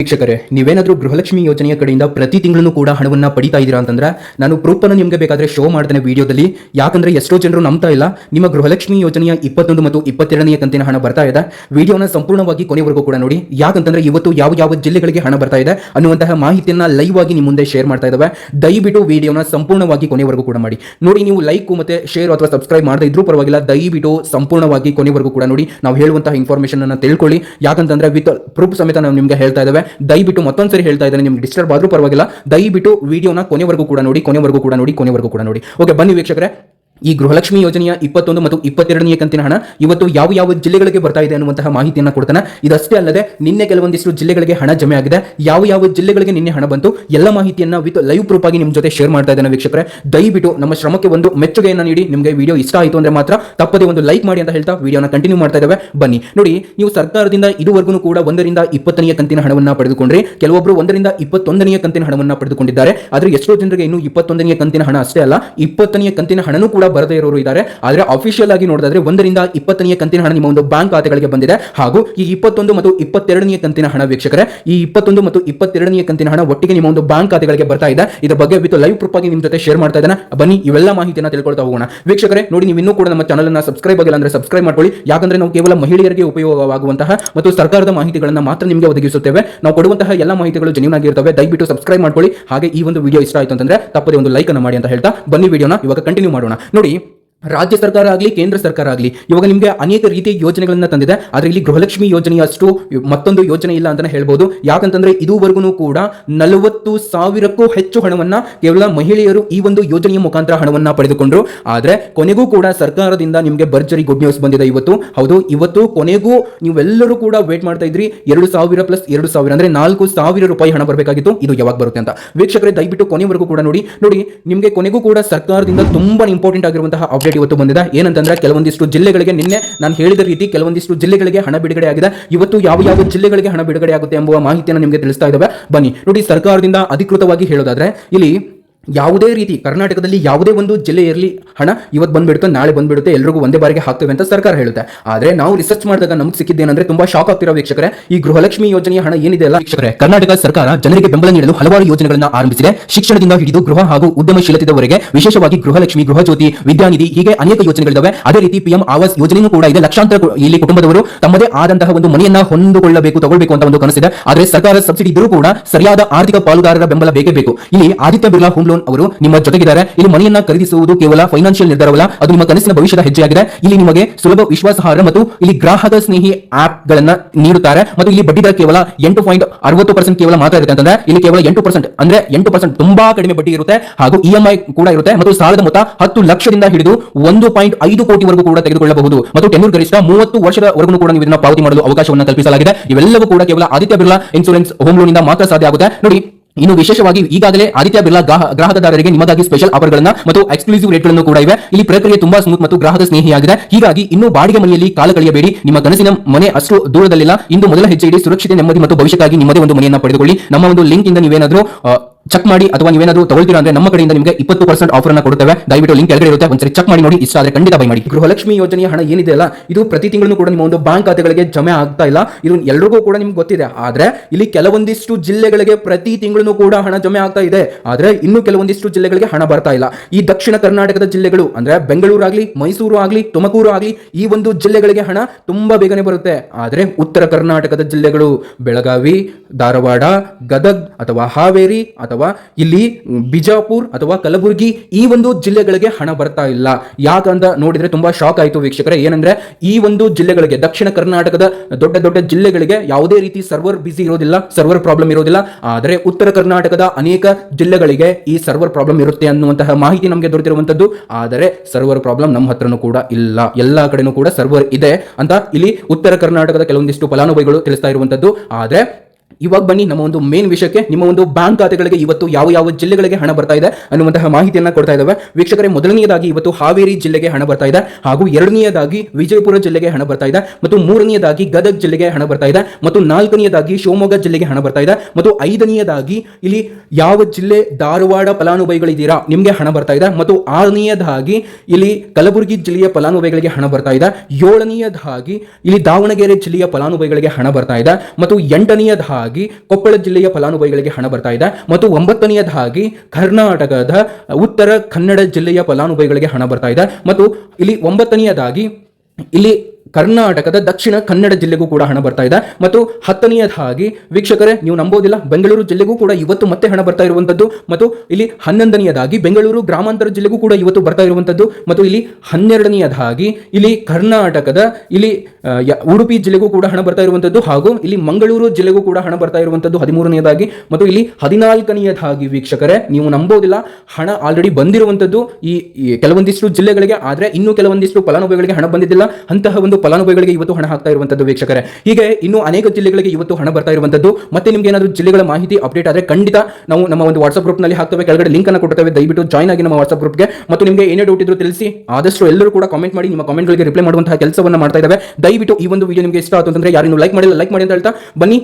ವೀಕ್ಷಕರೇ, ನೀವೇನಾದರೂ ಗೃಹಲಕ್ಷ್ಮಿ ಯೋಜನೆಯ ಕಡೆಯಿಂದ ಪ್ರತಿ ತಿಂಗಳೂ ಕೂಡ ಹಣವನ್ನು ಪಡಿತಾ ಇದ್ದೀರಾ ಅಂತಂದ್ರೆ, ನಾನು ಪ್ರೂಫ್ ಅನ್ನು ನಿಮಗೆ ಬೇಕಾದ್ರೆ ಶೋ ಮಾಡ್ತೇನೆ ವಿಡಿಯೋದಲ್ಲಿ. ಯಾಕಂದ್ರೆ ಎಷ್ಟೋ ಜನರು ನಂಬ್ತಾ ಇಲ್ಲ, ನಿಮ್ಮ ಗೃಹಲಕ್ಷ್ಮಿ ಯೋಜನೆಯ ಇಪ್ಪತ್ತೊಂದು ಮತ್ತು ಇಪ್ಪತ್ತೆರಡನೆಯ ಕಂತಿನ ಹಣ ಬರ್ತಾ ಇದೆ. ವಿಡಿಯೋನ ಸಂಪೂರ್ಣವಾಗಿ ಕೊನೆವರೆಗೂ ಕೂಡ ನೋಡಿ. ಯಾಕಂತಂದ್ರೆ ಇವತ್ತು ಯಾವ ಯಾವ ಜಿಲ್ಲೆಗಳಿಗೆ ಹಣ ಬರ್ತಾ ಇದೆ ಅನ್ನುವಂತಹ ಮಾಹಿತಿಯನ್ನು ಲೈವ್ ಆಗಿ ನಿಮ್ಮ ಮುಂದೆ ಶೇರ್ ಮಾಡ್ತಾ ಇದ್ದಾವೆ ದಯವಿಟ್ಟು ವಿಡಿಯೋನ ಸಂಪೂರ್ಣವಾಗಿ ಕೊನೆವರೆಗೂ ಕೂಡ ಮಾಡಿ. ನೋಡಿ, ನೀವು ಲೈಕ್ ಮತ್ತೆ ಶೇರ್ ಅಥವಾ ಸಬ್ಸ್ಕ್ರೈಬ್ ಮಾಡದೇ ಇದ್ರೂ ಪರವಾಗಿಲ್ಲ. ದಯವಿಟ್ಟು ಸಂಪೂರ್ಣವಾಗಿ ಕೊನೆವರೆಗೂ ಕೂಡ ನೋಡಿ. ನಾವು ಹೇಳುವಂತಹ ಇನ್ಫಾರ್ಮೇಷನ್ ಅನ್ನು ತಿಳ್ಕೊಳ್ಳಿ. ಯಾಕಂತಂದ್ರೆ ವಿತ್ ಪ್ರೂಫ್ ಸಮೇತ ನಾವು ನಿಮಗೆ ಹೇಳ್ತಾ ಇದ್ದೇವೆ ದಯವಿಟ್ಟು ಮತ್ತೊಂದ್ಸರಿ ಹೇಳ್ತಾ ಇದ್ದಾನೆ, ನಿಮ್ಗೆ ಡಿಸ್ಟರ್ಬ್ ಆದರೂ ಪರವಾಗಿಲ್ಲ. ದಯವಿಟ್ಟು ವಿಡಿಯೋನ ಕೊನೆವರೆಗೂ ಕೂಡ ನೋಡಿ, ಕೊನೆವರೆಗೂ ಕೂಡ ನೋಡಿ, ಕೊನೆವರೆಗೂ ಕೂಡ ನೋಡಿ. ಓಕೆ ಬನ್ನಿ ವೀಕ್ಷಕರೇ. ಈ ಗೃಹಲಕ್ಷ್ಮಿ ಯೋಜನೆಯ ಇಪ್ಪತ್ತೊಂದು ಮತ್ತು ಇಪ್ಪತ್ತೆರಡನೆಯ ಕಂತಿನ ಹಣ ಇವತ್ತು ಯಾವ ಯಾವ ಜಿಲ್ಲೆಗಳಿಗೆ ಬರ್ತಾ ಇದೆ ಅನ್ನುವಂತಹ ಮಾಹಿತಿಯನ್ನು ಕೊಡ್ತಾನೆ. ಇದಷ್ಟೇ ಅಲ್ಲದೆ ನಿನ್ನೆ ಕೆಲವೊಂದಿಷ್ಟು ಜಿಲ್ಲೆಗಳಿಗೆ ಹಣ ಜಮೆ ಆಗಿದೆ. ಯಾವ ಯಾವ ಜಿಲ್ಲೆಗಳಿಗೆ ನಿನ್ನೆ ಹಣ ಬಂತು ಎಲ್ಲ ಮಾಹಿತಿಯನ್ನ ವಿತ್ ಲೈವ್ ಪ್ರೂಫ್ ಆಗಿ ನಿಮ್ಮ ಜೊತೆ ಶೇರ್ ಮಾಡ್ತಾ ಇದ್ದಾನೆ ವೀಕ್ಷಕರೇ. ದಯವಿಟ್ಟು ನಮ್ಮ ಶ್ರಮಕ್ಕೆ ಒಂದು ಮೆಚ್ಚುಗೆಯನ್ನು ನೀಡಿ ನಿಮಗೆ ವಿಡಿಯೋ ಇಷ್ಟ ಆಯಿತು ಅಂದ್ರೆ ಮಾತ್ರ ತಪ್ಪದೆ ಒಂದು ಲೈಕ್ ಮಾಡಿ ಅಂತ ಹೇಳ್ತಾ ವಿಡಿಯೋನ ಕಂಟಿನ್ಯೂ ಮಾಡ್ತಾ ಇದ್ದಾವೆ. ಬನ್ನಿ. ನೋಡಿ, ನೀವು ಸರ್ಕಾರದಿಂದ ಇದುವರೆಗೂ ಕೂಡ ಒಂದರಿಂದ ಇಪ್ಪತ್ತನೆಯ ಕಂತಿನ ಹಣವನ್ನ ಪಡೆದುಕೊಂಡ್ರಿ. ಕೆಲವೊಬ್ಬರು ಒಂದರಿಂದ ಇಪ್ಪತ್ತೊಂದನೆಯ ಕಂತಿನ ಹಣವನ್ನ ಪಡೆದುಕೊಂಡಿದ್ದಾರೆ. ಆದರೆ ಎಷ್ಟೋ ಜನರಿಗೆ ಇನ್ನು ಇಪ್ಪತ್ತೊಂದನೆಯ ಕಂತಿನ ಹಣ ಅಷ್ಟೇ ಅಲ್ಲ, ಇಪ್ಪತ್ತನೆಯ ಕಂತಿನ ಹಣನೂ ಕೂಡ ಬರದೇ ಇರೋರು ಇದ್ದಾರೆ. ಆದರೆ ಅಫಿಷಿಯಲ್ ಆಗಿ ನೋಡಿದ್ರೆ ಒಂದರಿಂದ ಇಪ್ಪತ್ತನೆಯ ಕಂತಿನ ಹಣ ನಿಮ್ಮ ಒಂದು ಬ್ಯಾಂಕ್ ಖಾತೆಗಳಿಗೆ ಬಂದಿದೆ. ಹಾಗೂ ಈ ಇಪ್ಪತ್ತೊಂದು ಮತ್ತು ಇಪ್ಪತ್ತೆರಡನೇ ಕಂತಿನ ಹಣ ವೀಕ್ಷಕರೇ, ಈ ಇಪ್ಪತ್ತೊಂದು ಮತ್ತು ಇಪ್ಪತ್ತೆರಡನೇ ಕಂತಿನ ಹಣ ಒಟ್ಟಿಗೆ ನಿಮ್ಮ ಒಂದು ಬ್ಯಾಂಕ್ ಖಾತೆಗಳಿಗೆ ಬರ್ತಾ ಇದೆ. ಇದರ ಬಗ್ಗೆ ವಿತ್ ಲೈವ್ ಪ್ರೂಫ್ ಆಗಿ ನಿಮ್ಮ ಜೊತೆ ಶೇರ್ ಮಾಡ್ತಾ ಇದ್ದಾನೆ. ಬನ್ನಿ, ಇವೆಲ್ಲ ಮಾಹಿತಿಯನ್ನು ತಿಳ್ಕೊಳ್ತಾ ಹೋಗೋಣ. ವೀಕ್ಷಕರೇ, ನೋಡಿ ನೀವು ಇನ್ನೂ ಕೂಡ ನಮ್ಮ ಚಾನಲ್ ಅನ್ನು ಸಬ್ಸ್ಕ್ರೈಬ್ ಆಗಿಲ್ಲ ಅಂದ್ರೆ ಸಬ್ಸ್ಕ್ರೈಬ್ ಮಾಡ್ಕೊಳ್ಳಿ. ಯಾಕಂದ್ರೆ ನಾವು ಕೇವಲ ಮಹಿಳೆಯರಿಗೆ ಉಪಯೋಗವಾಗುವಂತಹ ಮತ್ತು ಸರ್ಕಾರದ ಮಾಹಿತಿಗಳನ್ನು ಮಾತ್ರ ನಿಮಗೆ ಒದಗಿಸುತ್ತೇವೆ. ನಾವು ಕೊಡುವಂತಹ ಎಲ್ಲ ಮಾಹಿತಿಗಳು ಜನ್ಯೂನ್ ಆಗಿರ್ತವೆ ದಯವಿಟ್ಟು ಸಬ್ಸ್ಕ್ರೈಬ್ ಮಾಡ್ಕೊಳ್ಳಿ. ಹಾಗೆ ಈ ಒಂದು ವಿಡಿಯೋ ಇಷ್ಟ ಆಯ್ತು ಅಂತಂದ್ರೆ ತಪ್ಪದೆ ಒಂದು ಲೈಕ್ ಅನ್ನು ಮಾಡಿ ಅಂತ ಹೇಳ್ತಾ ಬನ್ನಿ ವಿಡಿಯೋನ ಇವಾಗ ಕಂಟಿನ್ಯೂ ಮಾಡೋಣ. ನೋಡಿ ರಾಜ್ಯ ಸರ್ಕಾರ ಆಗಲಿ, ಕೇಂದ್ರ ಸರ್ಕಾರ ಆಗಲಿ, ಇವಾಗ ನಿಮಗೆ ಅನೇಕ ರೀತಿಯ ಯೋಜನೆಗಳನ್ನು ತಂದಿದೆ. ಆದ್ರೆ ಇಲ್ಲಿ ಗೃಹಲಕ್ಷ್ಮಿ ಯೋಜನೆಯಷ್ಟು ಮತ್ತೊಂದು ಯೋಜನೆ ಇಲ್ಲ ಅಂತಲೇ ಹೇಳ್ಬೋದು. ಯಾಕಂತಂದ್ರೆ ಇದುವರೆಗೂ ಕೂಡ ನಲವತ್ತು ಸಾವಿರಕ್ಕೂ ಹೆಚ್ಚು ಹಣವನ್ನ ಕೇವಲ ಮಹಿಳೆಯರು ಈ ಒಂದು ಯೋಜನೆಯ ಮುಖಾಂತರ ಹಣವನ್ನ ಪಡೆದುಕೊಂಡ್ರು. ಆದರೆ ಕೊನೆಗೂ ಕೂಡ ಸರ್ಕಾರದಿಂದ ನಿಮಗೆ ಭರ್ಜರಿ ಗುಡ್ ನ್ಯೂಸ್ ಬಂದಿದೆ ಇವತ್ತು. ಹೌದು, ಇವತ್ತು ಕೊನೆಗೂ ನೀವೆಲ್ಲರೂ ಕೂಡ ವೇಟ್ ಮಾಡ್ತಾ ಇದ್ರಿ. ಎರಡು ಸಾವಿರ ಪ್ಲಸ್ ಎರಡು ಸಾವಿರ ಅಂದ್ರೆ ನಾಲ್ಕು ಸಾವಿರ ರೂಪಾಯಿ ಹಣ ಬರಬೇಕಾಗಿತ್ತು. ಇದು ಯಾವಾಗ ಬರುತ್ತೆ ಅಂತ. ವೀಕ್ಷಕರೇ, ದಯವಿಟ್ಟು ಕೊನೆವರೆಗೂ ಕೂಡ ನೋಡಿ. ನೋಡಿ, ನಿಮಗೆ ಕೊನೆಗೂ ಕೂಡ ಸರ್ಕಾರದಿಂದ ತುಂಬಾ ಇಂಪಾರ್ಟೆಂಟ್ ಆಗಿರುವಂತಹ ಅಪ್ಡೇಟ್ ಇವತ್ತು ಬಂದಿದೆ. ಏನಂತಂದ್ರೆ ಕೆಲವೊಂದಿಷ್ಟು ಜಿಲ್ಲೆಗಳಿಗೆ ನಿನ್ನೆ ನಾನು ಹೇಳಿದ ರೀತಿ ಕೆಲವೊಂದಿಷ್ಟು ಜಿಲ್ಲೆಗಳಿಗೆ ಹಣ ಬಿಡುಗಡೆ ಆಗಿದೆ. ಇವತ್ತು ಯಾವ ಯಾವ ಜಿಲ್ಲೆಗಳಿಗೆ ಹಣ ಬಿಡುಗಡೆ ಆಗುತ್ತೆ ಎಂಬುವ ಮಾಹಿತಿಯನ್ನು ನಿಮಗೆ ತಿಳಿಸ್ತಾ ಇದ್ದಾವೆ. ಬನ್ನಿ. ನೋಡಿ, ಸರ್ಕಾರದಿಂದ ಅಧಿಕೃತವಾಗಿ ಹೇಳೋದಾದ್ರೆ, ಇಲ್ಲಿ ಯಾವುದೇ ರೀತಿ ಕರ್ನಾಟಕದಲ್ಲಿ ಯಾವುದೇ ಒಂದು ಜಿಲ್ಲೆ ಇರಲಿ, ಹಣ ಇವತ್ತು ಬಂದ್ಬಿಡುತ್ತೆ, ನಾಳೆ ಬಂದ್ಬಿಡುತ್ತೆ, ಎಲ್ರಿಗೂ ಒಂದೇ ಬಾರಿಗೆ ಹಾಕ್ತೇವೆ ಅಂತ ಸರ್ಕಾರ ಹೇಳುತ್ತೆ. ಆದರೆ ನಾವು ರಿಸರ್ಚ್ ಮಾಡಿದಾಗ ನಮಗೆ ಸಿಕ್ಕಿದ್ದೇನೆಂದ್ರೆ ತುಂಬಾ ಶಾಕ್ ಆಗ್ತಿರೋ ವೀಕ್ಷಕರೇ, ಈ ಗೃಹಲಕ್ಷ್ಮಿ ಯೋಜನೆಯ ಹಣ ಏನಿದೆ ಅಲ್ಲ ವೀಕ್ಷಕರೇ, ಕರ್ನಾಟಕ ಸರ್ಕಾರ ಜನರಿಗೆ ಬೆಂಬಲ ನೀಡಲು ಹಲವಾರು ಯೋಜನೆಗಳನ್ನು ಆರಂಭಿಸಿದೆ. ಶಿಕ್ಷಣದಿಂದ ಹಿಡಿದು ಗೃಹ ಹಾಗೂ ಉದ್ಯಮಶೀಲತೆಯವರೆಗೆ ವಿಶೇಷವಾಗಿ ಗೃಹಲಕ್ಷ್ಮಿ, ಗೃಹಜ್ಯೋತಿ, ವಿದ್ಯಾನಿಧಿ ಹೀಗೆ ಅನೇಕ ಯೋಜನೆಗಳಿದ್ದಾವೆ ಅದೇ ರೀತಿ ಪಿಎಂ ಆವಾಸ್ ಯೋಜನೆಯೂ ಕೂಡ ಇದೆ. ಲಕ್ಷಾಂತರ ಇಲ್ಲಿ ಕುಟುಂಬದವರು ತಮ್ಮದೇ ಆದಂತಹ ಒಂದು ಮನೆಯನ್ನ ಹೊಂದಿಕೊಳ್ಳಬೇಕು, ತಗೊಳ್ಬೇಕು ಅಂತ ಒಂದು ಕನಸಿದೆ. ಆದರೆ ಸರ್ಕಾರ ಸಬ್ಸಿಡಿ ಇದ್ರೂ ಕೂಡ ಸರಿಯಾದ ಆರ್ಥಿಕ ಪಾಲುದಾರರ ಬೆಂಬಲ ಬೇಕೇ ಬೇಕು. ಇಲ್ಲಿ ಆದಿತ್ಯ ಬಿರ್ಲಾ ಹೋಮ್ ಲೋನ್ ಅವರು ನಿಮ್ಮ ಜೊತೆಗಿದ್ದಾರೆ. ಇಲ್ಲಿ ಮನೆಯನ್ನ ಖರೀದಿಸುವುದು ಕೇವಲ ಫೈನಾನ್ಷಿಯಲ್ ನಿರ್ಧಾರವಲ್ಲ, ಅದು ನಿಮ್ಮ ಕನಸಿನ ಭವಿಷ್ಯದ ಹೆಜ್ಜೆಯಾಗಿದೆ. ಇಲ್ಲಿ ನಿಮಗೆ ಸುಲಭ ವಿಶ್ವಾಸಾರ್ಹ ಮತ್ತು ಇಲ್ಲಿ ಗ್ರಾಹಕ ಸ್ನೇಹಿ ಆಪ್ ಗಳನ್ನ ನೀಡುತ್ತಾರೆ. ಮತ್ತು ಇಲ್ಲಿ ಬಡ್ಡಿ ದರ ಕೇವಲ ಎಂಟು ಪಾಯಿಂಟ್ ಅರವತ್ತು ಪರ್ಸೆಂಟ್ ಕೇವಲ ಮಾತ್ರ ಇರುತ್ತೆ ಅಂತಂದ್ರೆ, ಇಲ್ಲಿ ಕೇವಲ ಎಂಟು ಪರ್ಸೆಂಟ್ ಅಂದ್ರೆ ಎಂಟು ಪರ್ಸೆಂಟ್ ತುಂಬಾ ಕಡಿಮೆ ಬಡ್ಡಿ ಇರುತ್ತೆ. ಹಾಗೂ ಇಎಂಐ ಕೂಡ ಇರುತ್ತೆ. ಮತ್ತು ಸಾಲದ ಮೊತ್ತ ಹತ್ತು ಲಕ್ಷದಿಂದ ಹಿಡಿದು ಒಂದು ಪಾಯಿಂಟ್ ಐದು ಕೋಟಿವರೆಗೂ ಕೂಡ ತೆಗೆದುಕೊಳ್ಳಬಹುದು. ಮತ್ತು ಟೆನ್ಯೂರ್ ಗರಿಷ್ಠ ಮೂವತ್ತು ವರ್ಷದವರೆಗೂ ಕೂಡ ನೀವು ಇದನ್ನ ಪಾವತಿ ಮಾಡಲು ಅವಕಾಶವನ್ನು ಕಲ್ಪಿಸಲಾಗಿದೆ. ಇವೆಲ್ಲವೂ ಕೂಡ ಕೇವಲ Aditya Birla insurance home loan ಇಂದ ಮಾತ್ರ ಸಾಧ್ಯ ಆಗುತ್ತೆ. ನೋಡಿ ಇನ್ನು ವಿಶೇಷವಾಗಿ ಈಗಾಗಲೇ ಆದಿತ್ಯ ಬಿರ್ಲಾ ಗ್ರಾಹ- ಗ್ರಾಹಕದಾರರಿಗೆ ನಿಮಗಾಗಿ ಸ್ಪೆಷಲ್ ಆಫರ್ಗಳನ್ನ ಮತ್ತು ಎಕ್ಸ್ಕ್ಲೂಸಿವ್ ರೇಟ್ಗಳನ್ನು ಕೂಡ ಇವೆ. ಇಲ್ಲಿ ಪ್ರಕ್ರಿಯೆ ತುಂಬಾ ಸ್ಮೂತ್ ಮತ್ತು ಗ್ರಾಹಕ ಸ್ನೇಹಿಯಾಗಿದೆ. ಹೀಗಾಗಿ ಇನ್ನು ಬಾಡಿಗೆ ಮನೆಯಲ್ಲಿ ಕಾಲ ಕಳೆಯಬೇಡಿ. ನಿಮ್ಮ ಕನಸಿನ ಮನೆ ಅಷ್ಟು ದೂರದಲ್ಲಿಲ್ಲ. ಇಂದು ಮೊದಲ ಹೆಜ್ಜೆ ಇಡಿ. ಸುರಕ್ಷತೆ, ನೆಮ್ಮದಿ ಮತ್ತು ಭವಿಷ್ಯಕ್ಕಾಗಿ ನಿಮ್ಮದೇ ಒಂದು ಮನೆಯನ್ನ ಪಡೆದುಕೊಳ್ಳಿ. ನಮ್ಮ ಒಂದು ಲಿಂಕ್ ಇಂದ ನೀವೇನಾದ್ರೂ ಚೆಕ್ ಮಾಡಿ ಅಥವಾ ನೀವೇನಾದ್ರು ತಗೊಳ್ತೀರಾ ಅಂದ್ರೆ ನಮ್ಮ ಕಡೆಯಿಂದ ನಿಮಗೆ ಇಪ್ಪತ್ತು ಪರ್ಸೆಂಟ್ ಆಫರ್ ಅನ್ನ ಕೊಡುತ್ತೇವೆ. ದಯವಿಟ್ಟು ಲಿಂಕ್ ಕೆಳಗಡೆ ಇರುತ್ತೆ. ಒಂದ್ಸರಿ ಚೆಕ್ ಮಾಡಿ ನೋಡಿ. ಇಷ್ಟ ಆದ್ರೆ ಖಂಡಿತ ಬೈ ಮಾಡಿ. ಗೃಹಲಕ್ಷ್ಮಿ ಯೋಜನೆಯ ಹಣ ಏನಿದೆ ಅಲ್ಲ, ಇದು ಪ್ರತಿ ತಿಂಗಳು ಕೂಡ ನಿಮ್ಮ ಒಂದು ಬ್ಯಾಂಕ್ ಖಾತೆಗಳಿಗೆ ಜಮೆ ಆಗ್ತಾ ಇಲ್ಲ. ಇದು ಎಲ್ರಿಗೂ ಕೂಡ ನಿಮ್ಗೆ ಗೊತ್ತಿದೆ. ಆದ್ರೆ ಇಲ್ಲಿ ಕೆಲವೊಂದಿಷ್ಟು ಜಿಲ್ಲೆಗಳಿಗೆ ಪ್ರತಿ ತಿಂಗಳು ಕೂಡ ಹಣ ಜಮೆ ಆಗ್ತಾ ಇದೆ. ಆದ್ರೆ ಇನ್ನು ಕೆಲವೊಂದಿಷ್ಟು ಜಿಲ್ಲೆಗಳಿಗೆ ಹಣ ಬರ್ತಾ ಇಲ್ಲ. ಈ ದಕ್ಷಿಣ ಕರ್ನಾಟಕದ ಜಿಲ್ಲೆಗಳು, ಅಂದ್ರೆ ಬೆಂಗಳೂರು ಆಗ್ಲಿ ಮೈಸೂರು ಆಗ್ಲಿ, ತುಮಕೂರು ಆಗ್ಲಿ, ಈ ಒಂದು ಜಿಲ್ಲೆಗಳಿಗೆ ಹಣ ತುಂಬಾ ಬೇಗನೆ ಬರುತ್ತೆ. ಆದ್ರೆ ಉತ್ತರ ಕರ್ನಾಟಕದ ಜಿಲ್ಲೆಗಳು ಬೆಳಗಾವಿ, ಧಾರವಾಡ, ಗದಗ್ ಅಥವಾ ಹಾವೇರಿ ಅಥವಾ ಇಲ್ಲಿ ಮ್, ಬಿಜಾಪುರ್ ಅಥವಾ ಕಲಬುರಗಿ ಈ ಒಂದು ಜಿಲ್ಲೆಗಳಿಗೆ ಹಣ ಬರ್ತಾ ಇಲ್ಲ. ಯಾಕಂತ ನೋಡಿದ್ರೆ ತುಂಬಾ ಶಾಕ್ ಆಯಿತು ವೀಕ್ಷಕರೇ. ಏನಂದ್ರೆ ಈ ಒಂದು ಜಿಲ್ಲೆಗಳಿಗೆ ದಕ್ಷಿಣ ಕರ್ನಾಟಕದ ದೊಡ್ಡ ದೊಡ್ಡ ಜಿಲ್ಲೆಗಳಿಗೆ ಯಾವುದೇ ರೀತಿ ಸರ್ವರ್ ಬಿಸಿ ಇರೋದಿಲ್ಲ ಸರ್ವರ್ ಪ್ರಾಬ್ಲಮ್ ಇರೋದಿಲ್ಲ. ಆದರೆ ಉತ್ತರ ಕರ್ನಾಟಕದ ಅನೇಕ ಜಿಲ್ಲೆಗಳಿಗೆ ಈ ಸರ್ವರ್ ಪ್ರಾಬ್ಲಮ್ ಇರುತ್ತೆ ಅನ್ನುವಂತಹ ಮಾಹಿತಿ ನಮಗೆ ದೊರೆತಿರುವಂತದ್ದು. ಆದರೆ ಸರ್ವರ್ ಪ್ರಾಬ್ಲಮ್ ನಮ್ಮ ಹತ್ರನೂ ಕೂಡ ಇಲ್ಲ. ಎಲ್ಲಾ ಕಡೆನೂ ಕೂಡ ಸರ್ವರ್ ಇದೆ ಅಂತ ಇಲ್ಲಿ ಉತ್ತರ ಕರ್ನಾಟಕದ ಕೆಲವೊಂದಿಷ್ಟು ಫಲಾನುಭವಿಗಳು ತಿಳಿಸ್ತಾ ಇರುವಂತದ್ದು. ಆದ್ರೆ ಇವಾಗ ಬನ್ನಿ, ನಮ್ಮ ಒಂದು ಮೇನ್ ವಿಷಯಕ್ಕೆ, ನಿಮ್ಮ ಒಂದು ಬ್ಯಾಂಕ್ ಖಾತೆಗಳಿಗೆ ಇವತ್ತು ಯಾವ ಯಾವ ಜಿಲ್ಲೆಗಳಿಗೆ ಹಣ ಬರ್ತಾ ಇದೆ ಅನ್ನುವಂತಹ ಮಾಹಿತಿಯನ್ನು ಕೊಡ್ತಾ ಇದ್ದಾವೆ ವೀಕ್ಷಕರೇ, ಮೊದಲನೆಯದಾಗಿ ಇವತ್ತು ಹಾವೇರಿ ಜಿಲ್ಲೆಗೆ ಹಣ ಬರ್ತಾ ಇದೆ, ಹಾಗೂ ಎರಡನೆಯದಾಗಿ ವಿಜಯಪುರ ಜಿಲ್ಲೆಗೆ ಹಣ ಬರ್ತಾ ಇದೆ, ಮತ್ತು ಮೂರನೆಯದಾಗಿ ಗದಗ್ ಜಿಲ್ಲೆಗೆ ಹಣ ಬರ್ತಾ ಇದೆ, ಮತ್ತು ನಾಲ್ಕನೆಯದಾಗಿ ಶಿವಮೊಗ್ಗ ಜಿಲ್ಲೆಗೆ ಹಣ ಬರ್ತಾ ಇದೆ, ಮತ್ತು ಐದನೆಯದಾಗಿ ಇಲ್ಲಿ ಯಾವ ಜಿಲ್ಲೆ ಧಾರವಾಡ ಫಲಾನುಭವಿಗಳಿದ್ದೀರಾ, ನಿಮಗೆ ಹಣ ಬರ್ತಾ ಇದೆ, ಮತ್ತು ಆರನೆಯದಾಗಿ ಇಲ್ಲಿ ಕಲಬುರಗಿ ಜಿಲ್ಲೆಯ ಫಲಾನುಭವಿಗಳಿಗೆ ಹಣ ಬರ್ತಾ ಇದೆ, ಏಳನೆಯದಾಗಿ ಇಲ್ಲಿ ದಾವಣಗೆರೆ ಜಿಲ್ಲೆಯ ಫಲಾನುಭವಿಗಳಿಗೆ ಹಣ ಬರ್ತಾ ಇದೆ, ಮತ್ತು ಎಂಟನೆಯದಾಗಿ ಕೊಪ್ಪಳ ಜಿಲ್ಲೆಯ ಫಲಾನುಭವಿಗಳಿಗೆ ಹಣ ಬರ್ತಾ ಇದೆ. ಮತ್ತು ಒಂಬತ್ತನೆಯದಾಗಿ ಕರ್ನಾಟಕದ ಉತ್ತರ ಕನ್ನಡ ಜಿಲ್ಲೆಯ ಫಲಾನುಭವಿಗಳಿಗೆ ಹಣ ಬರ್ತಾ ಇದೆ. ಮತ್ತು ಇಲ್ಲಿ ಒಂಬತ್ತನೆಯದಾಗಿ ಇಲ್ಲಿ ಕರ್ನಾಟಕದ ದಕ್ಷಿಣ ಕನ್ನಡ ಜಿಲ್ಲೆಗೂ ಕೂಡ ಹಣ ಬರ್ತಾ ಇದೆ. ಮತ್ತು ಹತ್ತನೆಯದಾಗಿ ವೀಕ್ಷಕರೇ, ನೀವು ನಂಬೋದಿಲ್ಲ, ಬೆಂಗಳೂರು ಜಿಲ್ಲೆಗೂ ಕೂಡ ಇವತ್ತು ಮತ್ತೆ ಹಣ ಬರ್ತಾ ಇರುವಂತದ್ದು. ಮತ್ತು ಇಲ್ಲಿ ಹನ್ನೊಂದನೆಯದಾಗಿ ಬೆಂಗಳೂರು ಗ್ರಾಮಾಂತರ ಜಿಲ್ಲೆಗೂ ಕೂಡ ಇವತ್ತು ಬರ್ತಾ ಇರುವಂತದ್ದು. ಮತ್ತು ಇಲ್ಲಿ ಹನ್ನೆರಡನೆಯದಾಗಿ ಇಲ್ಲಿ ಕರ್ನಾಟಕದ ಇಲ್ಲಿ ಉಡುಪಿ ಜಿಲ್ಲೆಗೂ ಕೂಡ ಹಣ ಬರ್ತಾ ಇರುವಂತದ್ದು. ಹಾಗೂ ಇಲ್ಲಿ ಮಂಗಳೂರು ಜಿಲ್ಲೆಗೂ ಕೂಡ ಹಣ ಬರ್ತಾ ಇರುವಂತದ್ದು ಹದಿಮೂರನೆಯದಾಗಿ. ಮತ್ತು ಇಲ್ಲಿ ಹದಿನಾಲ್ಕನೆಯದಾಗಿ ವೀಕ್ಷಕರೇ, ನೀವು ನಂಬೋದಿಲ್ಲ, ಹಣ ಆಲ್ರೆಡಿ ಬಂದಿರುವಂತದ್ದು ಈ ಈ ಕೆಲವೊಂದಿಷ್ಟು ಜಿಲ್ಲೆಗಳಿಗೆ. ಆದರೆ ಇನ್ನೂ ಕೆಲವೊಂದಿಷ್ಟು ಫಲಾನುಭವಿಗಳಿಗೆ ಹಣ ಬಂದಿದ್ದಿಲ್ಲ. ಅಂತಹ ಒಂದು ಫಲಾನುಭವಿಗಳಿಗೆ ಇವತ್ತು ಹಣ ಹಾಕ್ತಾ ಇರುವಂತದ್ದು ವೀಕ್ಷಕರೇ. ಹೀಗೆ ಇನ್ನು ಅನೇಕ ಜಿಲ್ಲೆಗಳಿಗೆ ಇವತ್ತು ಹಣ ಬರ್ತಾ ಇರುವಂತದ್ದು. ಮತ್ತೆ ನಿಮ್ಗೆ ಏನಾದರೂ ಜಿಲ್ಲೆಗಳ ಮಾಹಿತಿ ಅಪ್ಡೇಟ್ ಆದರೆ ಖಂಡಿತ ನಾವು ನಮ್ಮ ಒಂದು ವಾಟ್ಸ್ಆಪ್ ಗ್ರೂಪ್ನಲ್ಲಿ ಹಾಕ್ತೇವೆ. ಕೆಳಗಡೆ ಲಿಂಕ್ ಅನ್ನು ಕೊಡ್ತೇವೆ ದಯವಿಟ್ಟು ಜಾಯ್ನ್ ಆಗಿ ನಮ್ಮ ವಾಟ್ಸ್ಆಪ್ ಗ್ರೂಪ್ಗೆ ಮತ್ತು ನಿಮಗೆ ಏನೇ ಡೌಟ್ ಇದ್ರು ತಿಳಿಸಿ. ಆದಷ್ಟು ಎಲ್ಲರೂ ಕೂಡ ಕಾಮೆಂಟ್ ಮಾಡಿ, ನಿಮ್ಮ ಕಾಮೆಂಟ್ಗಳಿಗೆ ರಿಪ್ಲೈ ಮಾಡುವಂತಹ ಕೆಲಸವನ್ನು ಮಾಡ್ತಾ ಇದ್ದಾವೆ. ದಯವಿಟ್ಟು ಈ ಒಂದು ವಿಡಿಯೋ ನಿಮಗೆ ಇಷ್ಟ ಆಯ್ತು ಅಂದ್ರೆ ಯಾರು ಲೈಕ್ ಮಾಡಿಲ್ಲ ಲೈಕ್ ಮಾಡಿ ಅಂತ ಹೇಳ್ತಾ ಬನ್ನಿ.